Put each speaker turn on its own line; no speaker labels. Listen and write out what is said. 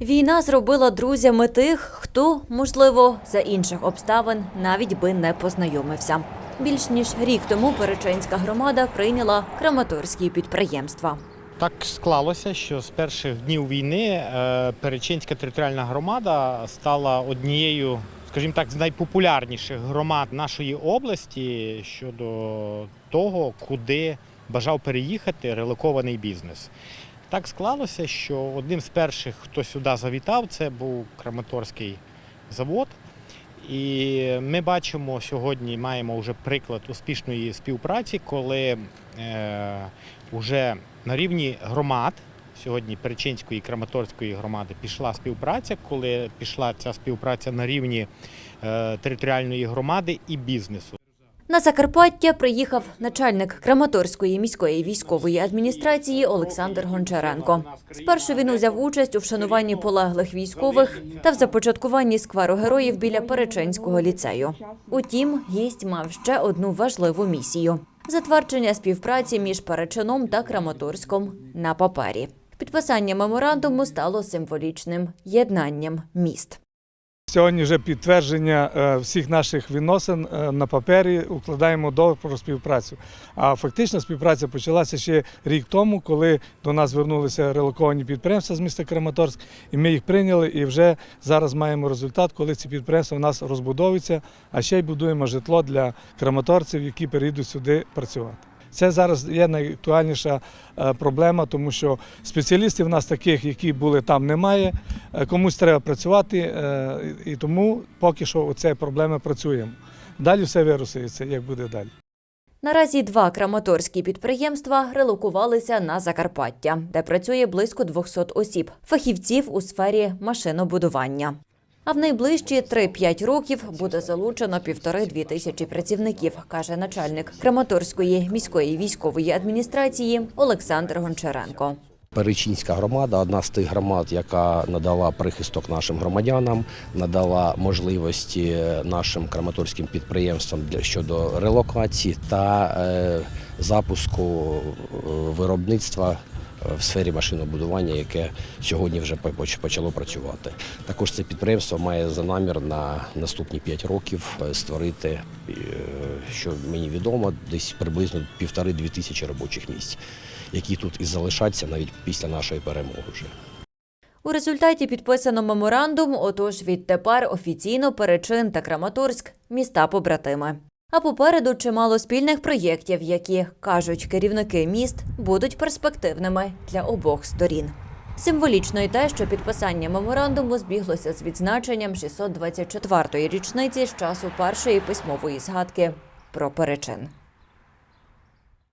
Війна зробила друзями тих, хто, можливо, за інших обставин навіть би не познайомився. Більш ніж рік тому Перечинська громада прийняла краматорські підприємства.
Так склалося, що з перших днів війни е, Перечинська територіальна громада стала однією, скажімо так, з найпопулярніших громад нашої області щодо того, куди бажав переїхати релокований бізнес. Так склалося, що одним з перших, хто сюди завітав, це був Краматорський завод. І ми бачимо сьогодні, маємо вже приклад успішної співпраці, коли е, вже на рівні громад, сьогодні Перечинської і Краматорської громади пішла співпраця, коли пішла ця співпраця на рівні е, територіальної громади і бізнесу.
На Закарпаття приїхав начальник Краматорської міської військової адміністрації Олександр Гончаренко. Спершу він узяв участь у вшануванні полеглих військових та в започаткуванні скверу героїв біля Перечинського ліцею. Утім, гість мав ще одну важливу місію затвердження співпраці між Перечином та Краматорськом на папері. Підписання меморандуму стало символічним єднанням міст.
Сьогодні вже підтвердження е, всіх наших відносин е, на папері укладаємо договір про співпрацю. А фактична співпраця почалася ще рік тому, коли до нас звернулися релоковані підприємства з міста Краматорськ, і ми їх прийняли. І вже зараз маємо результат, коли ці підприємства в нас розбудовуються, а ще й будуємо житло для краматорців, які перейдуть сюди працювати. Це зараз є найактуальніша е, проблема, тому що спеціалістів в нас таких, які були там, немає. Е, Комусь треба працювати, е, і тому поки що оце проблеми працюємо. Далі все вирусується, як буде далі.
Наразі два краматорські підприємства релокувалися на Закарпаття, де працює близько 200 осіб, фахівців у сфері машинобудування. А в найближчі 3-5 років буде залучено півтори-дві тисячі працівників, каже начальник Краматорської міської військової адміністрації Олександр Гончаренко.
Перечинська громада одна з тих громад, яка надала прихисток нашим громадянам, надала можливості нашим краматорським підприємствам щодо релокації та е, запуску е, виробництва е, в сфері машинобудування, яке сьогодні вже почало працювати. Також це підприємство має за намір на наступні 5 років е, створити, е, що мені відомо, десь приблизно півтори-дві тисячі робочих місць які тут і залишаться навіть після нашої перемоги вже.
У результаті підписано меморандум, отож відтепер офіційно Перечин та Краматорськ міста побратими. А попереду чимало спільних проєктів, які, кажуть керівники міст, будуть перспективними для обох сторін. Символічно й те, що підписання меморандуму збіглося з відзначенням 624-ї річниці з часу першої письмової згадки про Перечин.